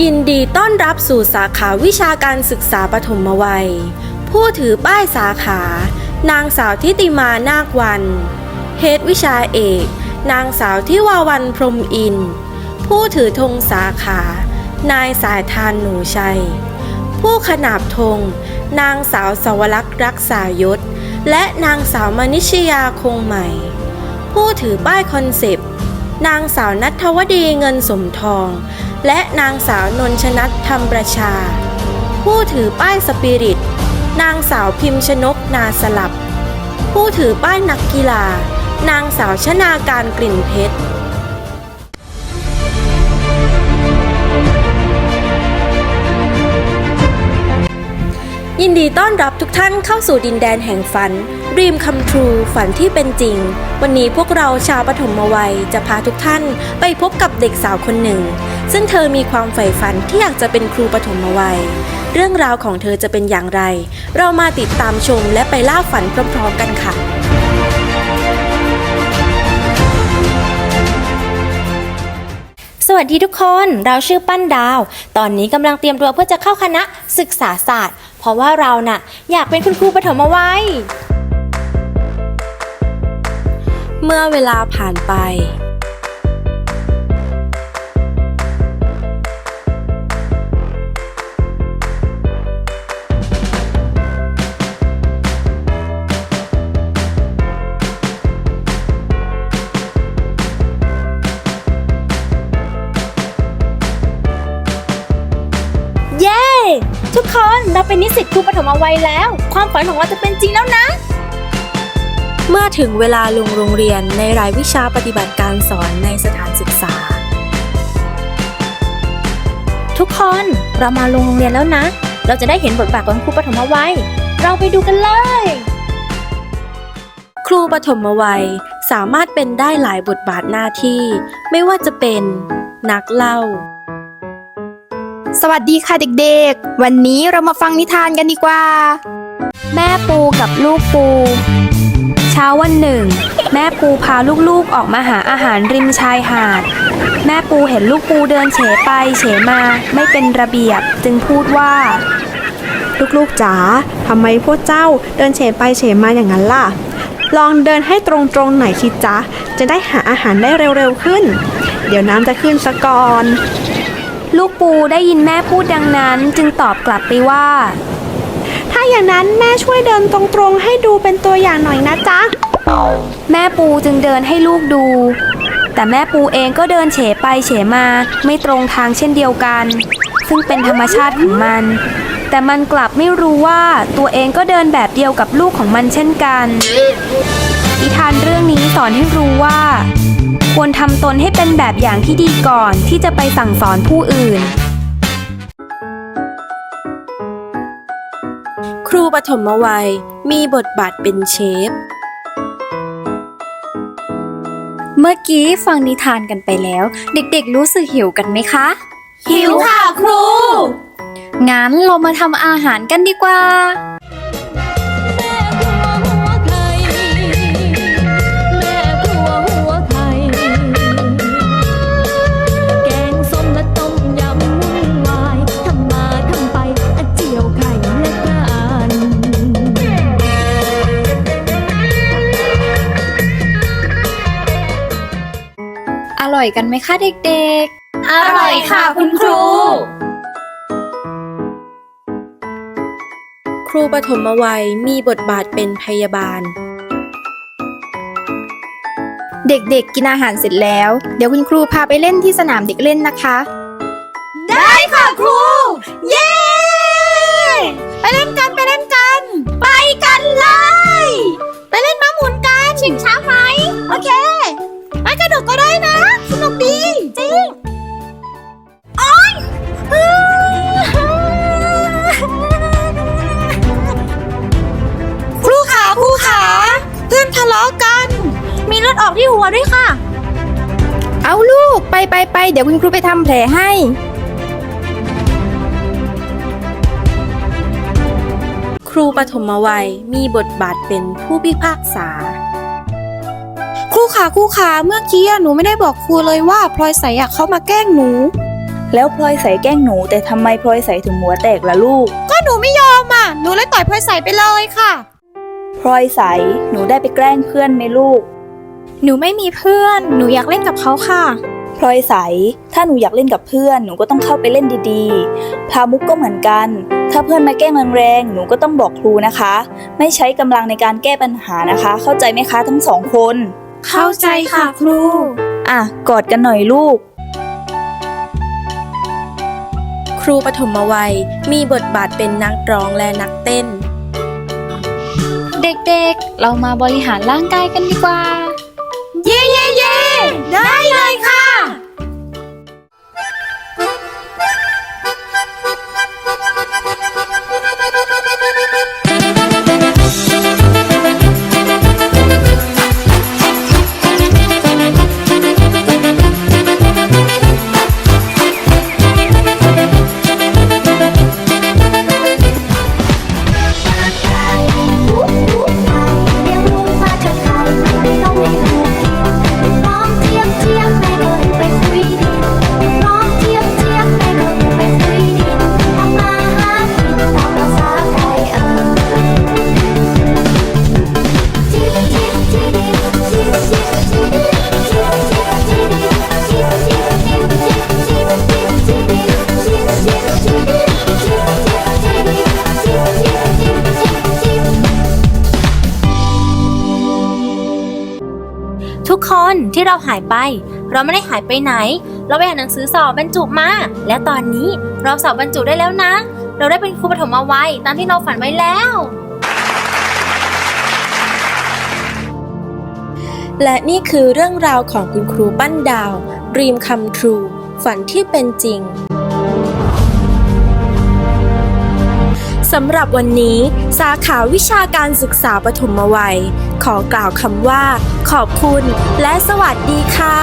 ยินดีต้อนรับสู่สาขาวิชาการศึกษาปฐมวัย ผู้ถือป้ายสาขา นางสาวทิติมานาควันเฮดวิชาเอก นางสาวทิวาวันพรมอิน ผู้ถือธงสาขา นายสายทานหนูชัย ผู้ขนาบธง นางสาวสวรักษ์รักษายศ และนางสาวมณิชยาคงใหม่ ผู้ถือป้ายคอนเซปต์ นางสาวนัทวดีเงินสมทอง และนางสาวนนชนัทธรรมประชา ผู้ถือป้ายสปิริต นางสาวพิมพ์ชนกนาสลับ ผู้ถือป้ายนักกีฬา นางสาวชนาการกลิ่นเพชร ยินดีต้อนรับทุกท่านเข้าสู่ดินแดนแห่งฝัน Dream Come True ฝันที่เป็นจริง วันนี้พวกเราชาวปฐมวัยจะพาทุกท่านไปพบกับเด็กสาวคนหนึ่ง ซึ่งเธอมีความใฝ่ฝันที่อยากจะเป็นครูปฐมวัย เรื่องราวของเธอจะเป็นอย่างไร เรามาติดตามชมและไปล่าฝันพร้อมๆกันค่ะสวัสดีทุกคน เราชื่อปั้นดาว ตอนนี้กำลังเตรียมตัวเพื่อจะเข้าคณะศึกษาศาสตร์ เพราะว่าเราน่ะอยากเป็นคุณครูปฐมวัยเมื่อเวลาผ่านไป ทุกคนเราเป็นนิสิตครูปฐมวัยแล้ว ความฝันของเราจะเป็นจริงแล้วนะ เมื่อถึงเวลาลงโรงเรียนในรายวิชาปฏิบัติการสอนในสถานศึกษา ทุกคนเรามาลงโรงเรียนแล้วนะ เราจะได้เห็นบทบาทของครูปฐมวัย เราไปดูกันเลย ครูปฐมวัยสามารถเป็นได้หลายบทบาทหน้าที่ ไม่ว่าจะเป็น นักเล่า สวัสดีค่ะเด็กๆ วันนี้เรามาฟังนิทานกันดีกว่า แม่ปูกับลูกปู เช้าวันหนึ่ง แม่ปูพาลูกๆออกมาหาอาหารริมชายหาด แม่ปูเห็นลูกปูเดินเฉไปเฉมาไม่เป็นระเบียบจึงพูดว่า ลูกๆจ๋าทำไมพวกเจ้าเดินเฉไปเฉมาอย่างนั้นล่ะ ลองเดินให้ตรงๆหน่อยคิดจ๊ะจะได้หาอาหารได้เร็วๆขึ้น เดี๋ยวน้ำจะขึ้นซะก่อน ลูกปูได้ยินแม่พูดดังนั้นจึงตอบกลับไปว่า ถ้าอย่างนั้นแม่ช่วยเดินตรงๆ ให้ดูเป็นตัวอย่างหน่อยนะจ๊ะ แม่ปูจึงเดินให้ลูกดู แต่แม่ปูเองก็เดินเฉไปเฉมาไม่ตรงทางเช่นเดียวกัน ซึ่งเป็นธรรมชาติของมัน แต่มันกลับไม่รู้ว่าตัวเองก็เดินแบบเดียวกับลูกของมันเช่นกันนิทานเรื่องนี้สอนให้รู้ว่า ควรทำตนให้เป็นแบบอย่างที่ดีก่อนที่จะไปสั่งสอนผู้อื่น ครูปฐมวัยมีบทบาทเป็นเชฟ เมื่อกี้ฟังนิทานกันไปแล้ว เด็กๆรู้สึกหิวกันไหมคะ หิวค่ะครู งั้นเรามาทำอาหารกันดีกว่า ร่อยกันไหมคะเด็กอร่อยค่ะคุณครู ครูปฐมวัยมีบทบาทเป็นพยาบาล เด็กๆ กินอาหารเสร็จแล้ว เดี๋ยวคุณครูพาไปเล่นที่สนามเด็กเล่นนะคะ ด้วยค่ะ เอาลูกไปไปไปเดี๋ยวคุณครูไปทำแผลให้ ครูปฐมวัยมีบทบาทเป็นผู้พิพากษา ครูขาครูขาเมื่อกี้หนูไม่ได้บอกครูเลยว่าพลอยใสอยากเข้ามาแกล้งหนู แล้วพลอยใสแกล้งหนู แต่ทำไมพลอยใสถึงหัวแตกล่ะลูก ก็หนูไม่ยอมอะหนูเลยต่อยพลอยใสไปเลยค่ะ พลอยใสหนูได้ไปแกล้งเพื่อนไหมลูก หนูไม่มีเพื่อน หนูอยากเล่นกับเขาค่ะ พลอยใส ถ้าหนูอยากเล่นกับเพื่อน หนูก็ต้องเข้าไปเล่นดีๆ พามุกก็เหมือนกัน ถ้าเพื่อนมาแกล้งแรงๆ หนูก็ต้องบอกครูนะคะ ไม่ใช้กำลังในการแก้ปัญหานะคะ เข้าใจไหมคะทั้งสองคน เข้าใจค่ะครู อะ กอดกันหน่อยลูก ครูปฐมวัยมีบทบาทเป็นนักร้องและนักเต้น เด็กๆ เรามาบริหารร่างกายกันดีกว่า เย่เย่เย่ได้ ทุกคนที่เราหายไป เราไม่ได้หายไปไหน เราไปอ่านหนังสือสอบบรรจุมา และตอนนี้เราสอบบรรจุได้แล้วนะ เราได้เป็นครูปฐมวัยตามที่เราฝันไว้แล้ว และนี่คือเรื่องราวของคุณครูปั้นดาว Dream Come True ฝันที่เป็นจริง สำหรับวันนี้สาขาวิชาการศึกษาปฐมวัย ขอกล่าวคำว่า ขอบคุณและสวัสดีค่ะ